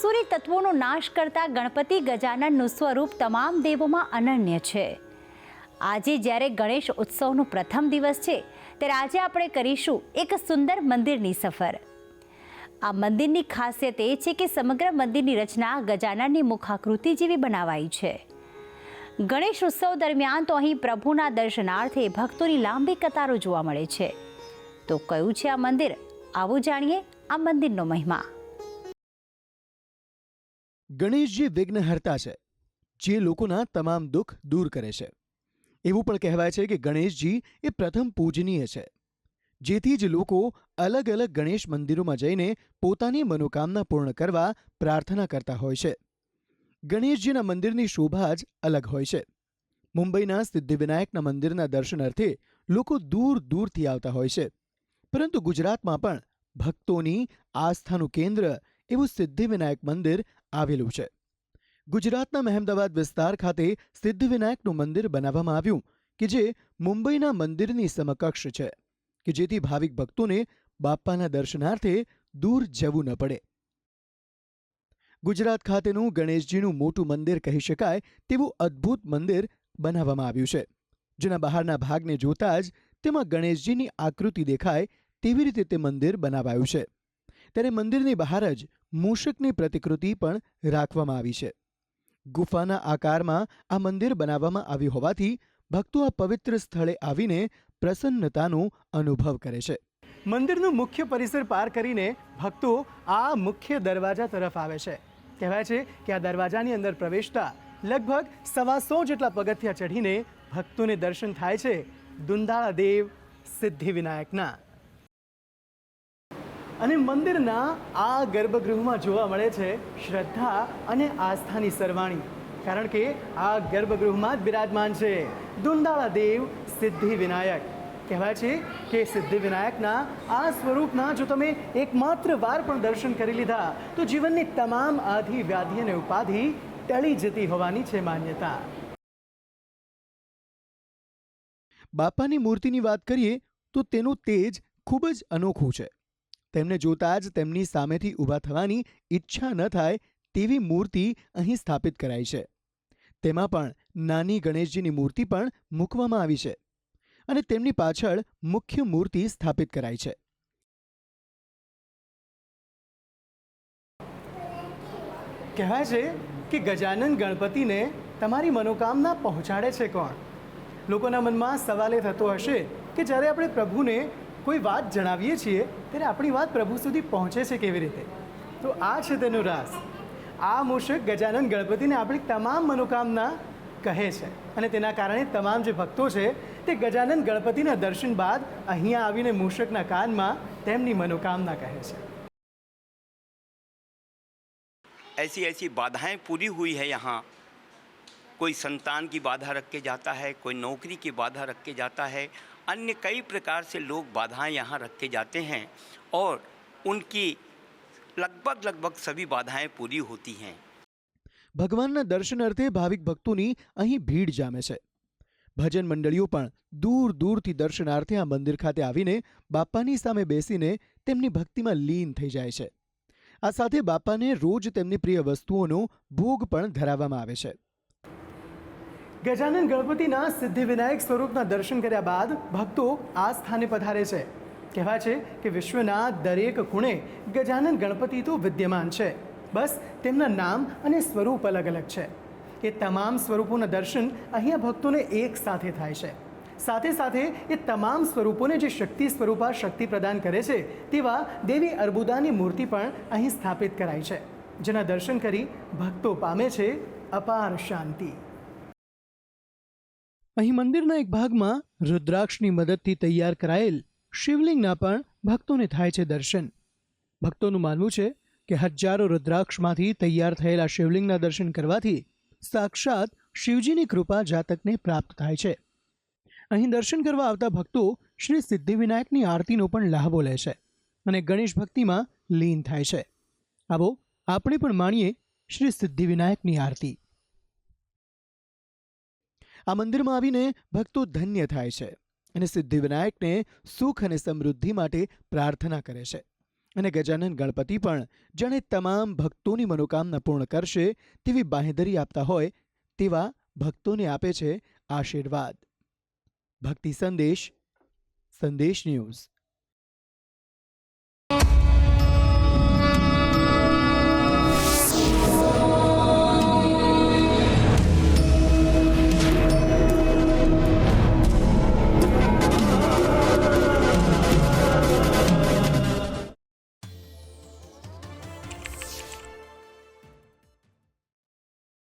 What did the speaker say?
આસુરી તત્વોનો નાશ કરતા ગણપતિ ગજાનનનું સ્વરૂપ તમામ દેવોમાં અનન્ય છે. આજે જ્યારે ગણેશ ઉત્સવનો પ્રથમ દિવસ છે, ત્યારે આજે આપણે કરીશું એક સુંદર મંદિરની સફર. આ મંદિરની ખાસિયત એ છે કે સમગ્ર મંદિરની રચના ગજાનનની મુખાકૃતિ જેવી બનાવાઈ છે. ગણેશ ઉત્સવ દરમિયાન તો અહીં પ્રભુના દર્શનાર્થે ભક્તોની લાંબી કતારો જોવા મળે છે. તો કયું છે આ મંદિર? આવું જાણીએ આ મંદિરનો મહિમા. ગણેશજી વિઘ્નહર્તા છે, જે લોકોના તમામ દુઃખ દૂર કરે છે. એવું પણ કહેવાય છે કે ગણેશજી એ પ્રથમ પૂજનીય છે, જેથી જ લોકો અલગ અલગ ગણેશ મંદિરોમાં જઈને પોતાની મનોકામના પૂર્ણ કરવા પ્રાર્થના કરતા હોય છે. ગણેશજીના મંદિરની શોભા જ અલગ હોય છે. મુંબઈના સિદ્ધિવિનાયકના મંદિરના દર્શનાર્થે લોકો દૂર દૂરથી આવતા હોય છે, પરંતુ ગુજરાતમાં પણ ભક્તોની આસ્થાનું કેન્દ્ર એવું સિદ્ધિવિનાયક મંદિર આવેલું છે. ગુજરાતના મહેમદાવાદ વિસ્તાર ખાતે સિદ્ધિવિનાયકનું મંદિર બનાવવામાં આવ્યું કે જે મુંબઈના મંદિરની સમકક્ષ છે, કે જેથી ભાવિક ભક્તોને બાપ્પાના દર્શનાર્થે દૂર જવું ન પડે. ગુજરાત ખાતેનું ગણેશજીનું મોટું મંદિર કહી શકાય તેવું અદ્ભુત મંદિર બનાવવામાં આવ્યું છે, જેના બહારના ભાગને જોતા જ તેમાં ગણેશજીની આકૃતિ દેખાય તેવી રીતે તે મંદિર બનાવાયું છે. ત્યારે મંદિરની બહાર જ મૂષકની પ્રતિકૃતિ પણ રાખવામાં આવી છે. ગુફાના આકારમાં આ મંદિર બનાવવામાં આવ્યું હોવાથી ભક્તો આ પવિત્ર સ્થળે આવીને પ્રસન્નતાનો અનુભવ કરે છે. મંદિરનું મુખ્ય પરિસર પાર કરીને ભક્તો આ મુખ્ય દરવાજા તરફ આવે છે. કહેવાય છે કે આ દરવાજાની અંદર પ્રવેશતા લગભગ સવાસો જેટલા પગથિયા ચઢીને ભક્તોને દર્શન થાય છે. દુંદાળા દેવ સિદ્ધિવિનાયકના અને મંદિરના આ ગર્ભગૃહમાં જોવા મળે છે શ્રદ્ધા અને આસ્થાની સરવાણી. કારણ કે આ ગર્ભગૃહમાં જ બિરાજમાન છે દુંદાળા દેવ સિદ્ધિ વિનાયક કહેવાય છે કે સિદ્ધિ વિનાયકના આ સ્વરૂપના જો તમે એકમાત્ર વાર પણ દર્શન કરી લીધા, તો જીવનની તમામ આધિ વ્યાધિ અને ઉપાધિ ટળી જતી હોવાની છે માન્યતા. બાપાની મૂર્તિની વાત કરીએ, તો તેનું તેજ ખૂબ જ અનોખું છે. તેમને જોતા જ તેમની સામેથી ઊભા થવાની ઈચ્છા ન થાય તેવી મૂર્તિ અહીં સ્થાપિત કરાઈ છે. તેમાં પણ નાની ગણેશજીની મૂર્તિ પણ મૂકવામાં આવી છે અને તેમની પાછળ મુખ્ય મૂર્તિ સ્થાપિત કરાઈ છે. કહેવાય છે કે ગજાનન ગણપતિને તમારી મનોકામના પહોંચાડે છે કોણ? લોકોના મનમાં સવાલ એ થતો હશે કે જ્યારે આપણે પ્રભુને કોઈ વાત જણાવીએ છીએ ત્યારે આપણી વાત પ્રભુ સુધી પહોંચે છે કેવી રીતે તો આ છે તેનો રાસ આ મૂષક ગજાનન ગણપતિને આપણી તમામ મનોકામના કહે છે અને તેના કારણે તમામ જે ભક્તો છે તે ગજાનન ગણપતિના દર્શન બાદ અહીંયા આવીને મૂષકના કાનમાં તેમની મનોકામના કહે છે ऐसी ऐसी बाधाएं पूरी हुई है यहाँ कोई संतान की बाधा रख के जाता है कोई नौकरी की बाधा रख के जाता है अन्य कई प्रकार से लोग बाधाएं यहाँ रख के जाते हैं और उनकी लगभग लगभग सभी बाधाएं पूरी होती हैं ભગવાનના દર્શનાર્થે ભાવિક ભક્તોની અહીં ભીડ જામે છે ભજન મંડળીઓ પણ દૂર દૂરથી દર્શનાર્થે આ મંદિર ખાતે આવીને બાપાની સામે બેસીને તેમની ભક્તિમાં લીન થઈ જાય છે આ સાથે બાપાને રોજ તેમની પ્રિય વસ્તુઓનો ભોગ પણ ધરાવવામાં આવે છે ગજાનન ગણપતિના સિદ્ધિવિનાયક સ્વરૂપના દર્શન કર્યા બાદ ભક્તો આ સ્થાને પધારે છે. કહેવાય છે કે વિશ્વના દરેક ખૂણે ગજાનન ગણપતિ તો વિદ્યમાન છે. બસ તેમના નામ અને સ્વરૂપ અલગ અલગ છે. એ તમામ સ્વરૂપોના દર્શન અહીંયા ભક્તોને એક સાથે થાય છે. સાથે સાથે એ તમામ સ્વરૂપોને જે શક્તિ સ્વરૂપા શક્તિ પ્રદાન કરે છે તેવા દેવી અર્બુદાની મૂર્તિ પણ અહીં સ્થાપિત કરાઈ છે. જેના દર્શન કરી ભક્તો પામે છે અપાર શાંતિ. અહીં મંદિરના એક ભાગમાં રુદ્રાક્ષની મદદથી તૈયાર કરાયેલ શિવલિંગના પણ ભક્તોને થાય છે દર્શન. ભક્તોનું માનવું છે કે હજારો રુદ્રાક્ષમાંથી તૈયાર થયેલા શિવલિંગના દર્શન કરવાથી સાક્ષાત શિવજીની કૃપા જાતકને પ્રાપ્ત થાય છે. અહીં દર્શન કરવા આવતા ભક્તો શ્રી સિદ્ધિવિનાયકની આરતીનો પણ લહાવો લે છે અને ગણેશ ભક્તિમાં લીન થાય છે. આવો આપણે પણ માણીએ શ્રી સિદ્ધિવિનાયકની આરતી. આ મંદિરમાં આવીને ભક્તો ધન્ય થાય છે અને સિદ્ધિવિનાયકને સુખ અને સમૃદ્ધિ માટે પ્રાર્થના કરે છે. અને ગજાનન ગણપતિ પણ જાણે તમામ ભક્તોની મનોકામના પૂર્ણ કરશે તેવી બાંહેધરી આપતા હોય તેવા ભક્તોને આપે છે આશીર્વાદ. ભક્તિ સંદેશ સંદેશ ન્યૂઝ.